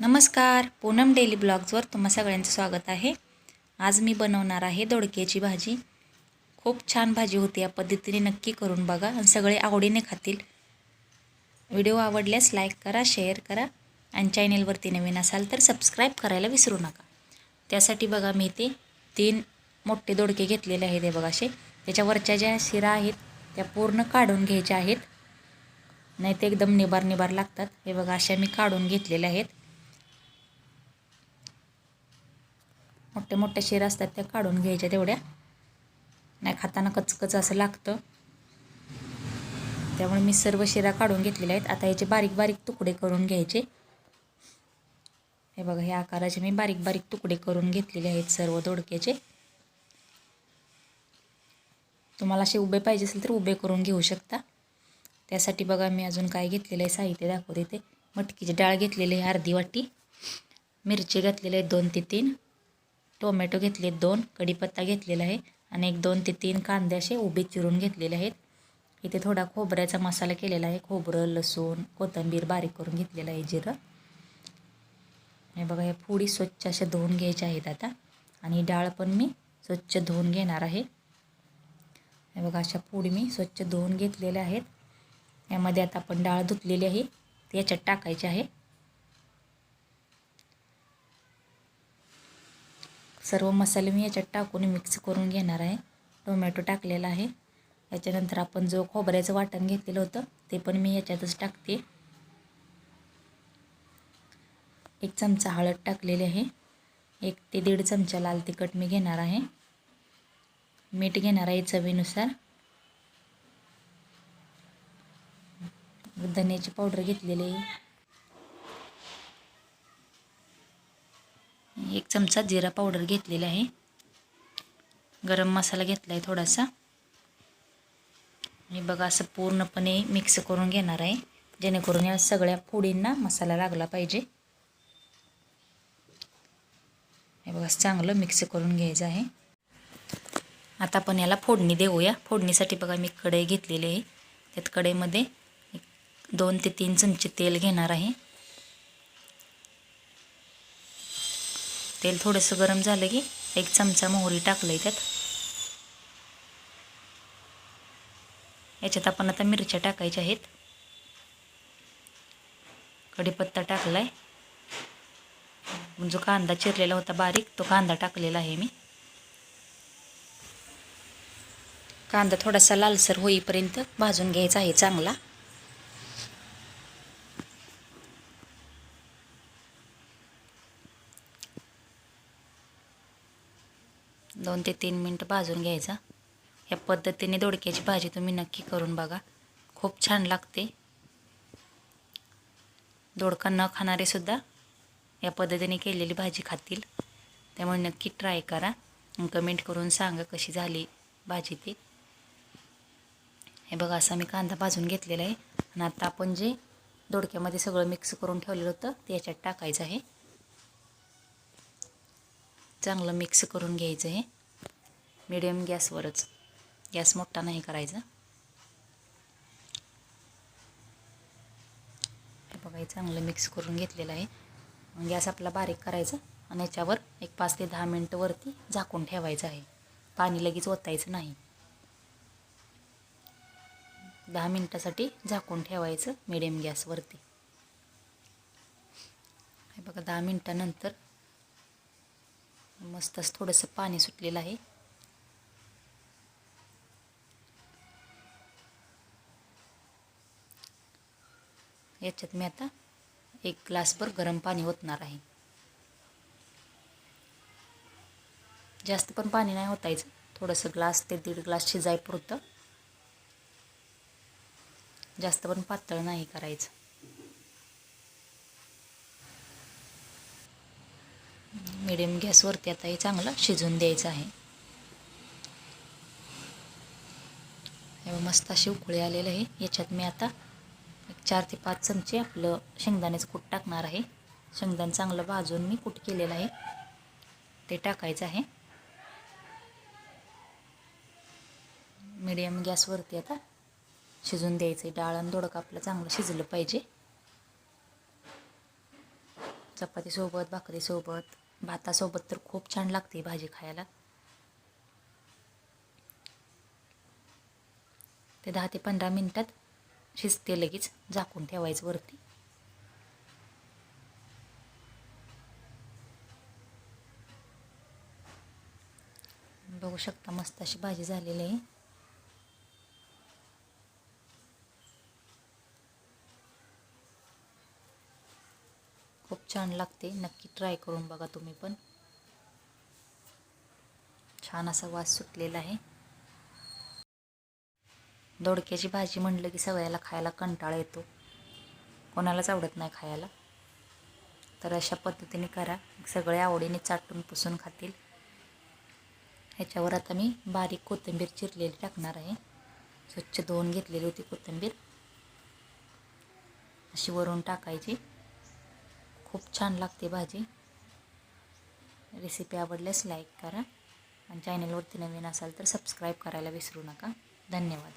नमस्कार. पूनम डेली ब्लॉग्सवर तुम्हा सगळ्यांचं स्वागत आहे. आज मी बनवणार आहे दोडक्याची भाजी. खूप छान भाजी होती या पद्धतीने नक्की करून बघा आणि सगळे आवडीने खातील. व्हिडिओ आवडल्यास लाईक करा शेअर करा आणि चॅनेलवरती नवीन असाल तर सबस्क्राईब करायला विसरू नका. त्यासाठी बघा मी ते तीन मोठे दोडके घेतलेले आहेत हे बघा असे. त्याच्यावरच्या ज्या शिरा आहेत त्या पूर्ण काढून घ्यायच्या आहेत. नाही ते एकदम निबार निबार लागतात. हे बघा अशा मी काढून घेतलेल्या आहेत. मोठ्या मोठ्या शिरा असतात त्या काढून घ्यायच्या तेवढ्या. नाही खाताना कचकच असं लागतं. त्यामुळे मी सर्व शिरा काढून घेतलेल्या आहेत. आता याचे बारीक बारीक तुकडे करून घ्यायचे. हे बघा ह्या आकाराचे मी बारीक बारीक तुकडे करून घेतलेले आहेत सर्व दोडक्याचे. तुम्हाला असे उभे पाहिजे असेल तर उभे करून घेऊ शकता. त्यासाठी बघा मी अजून काय घेतलेलं आहे साहित्य दाखवते ते. मटकीची डाळ घेतलेली आहे अर्धी वाटी. मिरची घातलेले आहेत दोन ते तीन. टोमॅटो घेतले दोन कढीपत्ता घेतलेला आहे आणि एक दोन ते तीन कांदे असे उभे चिरून घेतलेले आहेत. इथे थोडा खोबऱ्याचा मसाला केलेला आहे खोबरं लसूण कोथिंबीर बारीक करून घेतलेलं आहे जिरं. हे बघा हे फोडी स्वच्छ अशा धुवून घ्यायच्या आहेत आता. आणि डाळ पण मी स्वच्छ धुवून घेणार आहे. हे बघा अशा फोडी मी स्वच्छ धुवून घेतलेल्या आहेत. यामध्ये आता आपण डाळ धुतलेली आहे ती याच्यात टाकायची आहे. सर्व मसाले मी याच्यात टाकून मिक्स करून घेणार आहे. टोमॅटो टाकलेला आहे. याच्यानंतर आपण जो खोबऱ्याचं वाटण घेतलेलं होतं ते पण मी याच्यातच टाकते. एक चमचा हळद टाकलेली आहे. एक ते दीड चमचा लाल तिखट मी घेणार आहे. मीठ घेणार आहे चवीनुसार. धन्याची पावडर घेतलेली आहे एक चमचा जिरा पावडर घेतलेला आहे. गरम मसाला घेतला आहे थोडासा. मी बघा असं पूर्णपणे मिक्स करून घेणार आहे. जेणेकरून या सगळ्या फोडींना मसाला लागला पाहिजे. हे बघा चांगलं मिक्स करून घ्यायचं आहे. आता आपण याला फोडणी देऊया. फोडणीसाठी बघा मी कढई घेतलेली आहे. त्यात कढईमध्ये दोन ते तीन चमचे तेल घेणार आहे. तेल थोडंसं गरम झालं की एक चमचा मोहरी टाकलं आहे त्यात. याच्यात आपण आता मिरच्या टाकायच्या आहेत. कढीपत्ता टाकला आहे जो कांदा चिरलेला होता बारीक तो कांदा टाकलेला आहे मी. कांदा थोडासा लालसर होईपर्यंत भाजून घ्यायचा आहे चांगला. दोन ते तीन मिनटं भाजून घ्यायचा. या पद्धतीने दोडक्याची भाजी तुम्ही नक्की करून बघा. खूप छान लागते. दोडका न खाणारेसुद्धा या पद्धतीने केलेली भाजी खातील. त्यामुळे नक्की ट्राय करा कमेंट करून सांगा कशी झाली भाजी ती. हे बघा असा मी कांदा भाजून घेतलेला आहे. आणि आता आपण जे दोडक्यामध्ये सगळं मिक्स करून ठेवलेलं होतं ते याच्यात टाकायचं आहे. चांगलं मिक्स करून घ्यायचं हे. मिडियम गॅसवरच गॅस मोठा नाही करायचा. हे बघा हे चांगलं मिक्स करून घेतलेलं आहे. गॅस आपला बारीक करायचा आणि याच्यावर एक पाच ते दहा मिनटं वरती झाकून ठेवायचं आहे. पाणी लगेच ओतायचं नाही. दहा मिनटासाठी झाकून ठेवायचं मिडियम गॅसवरती हे बघा दहा मिनटानंतर मस्तच थोडंसं पाणी सुटलेलं आहे. याच्यात मी आता एक ग्लासभर गरम पाणी ओतणार आहे. जास्त पण पाणी नाही ओतायचं. थोडंसं ग्लास ते दीड ग्लास शिजाय पुरतं जास्त पण पातळ नाही करायचं. मिडियम गॅसवरती आता हे चांगलं शिजून द्यायचं आहे. मस्त अशी उकळी आलेलं आहे. याच्यात मी आता एक चार ते पाच चमचे आपलं शेंगदाण्याचं कूट टाकणार आहे. शेंगदाण चांगलं भाजून मी कूट केलेलं आहे. ते टाकायचं आहे. मिडियम गॅसवरती आता शिजून द्यायचं आहे डाळ आणि दोडका आपलं चांगलं शिजलं पाहिजे. चपातीसोबत भाकरीसोबत भातासोबत तर खूप छान लागते भाजी खायला. ते दहा ते पंधरा मिनटात शिजते लगेच झाकून ठेवायचं वरती. बघू शकता मस्त अशी भाजी झालेली आहे. खूप छान लागते. नक्की ट्राय करून बघा तुम्ही पण. छान असा वास सुटलेला आहे. दोडक्याची भाजी म्हणलं की सगळ्याला खायला कंटाळा येतो. कोणालाच आवडत नाही खायला. तर अशा पद्धतीने करा. सगळे आवडीने चाटून पुसून खातील. ह्याच्यावर आता मी बारीक कोथिंबीर चिरलेली टाकणार आहे. स्वच्छ धुवून घेतलेली होती कोथिंबीर. अशी वरून टाकायची. खूप छान लागते भाजी. रेसिपी आवडल्यास लाईक करा. आणि चॅनलवरती नवीन असाल तर सबस्क्राईब करायला विसरू नका. धन्यवाद.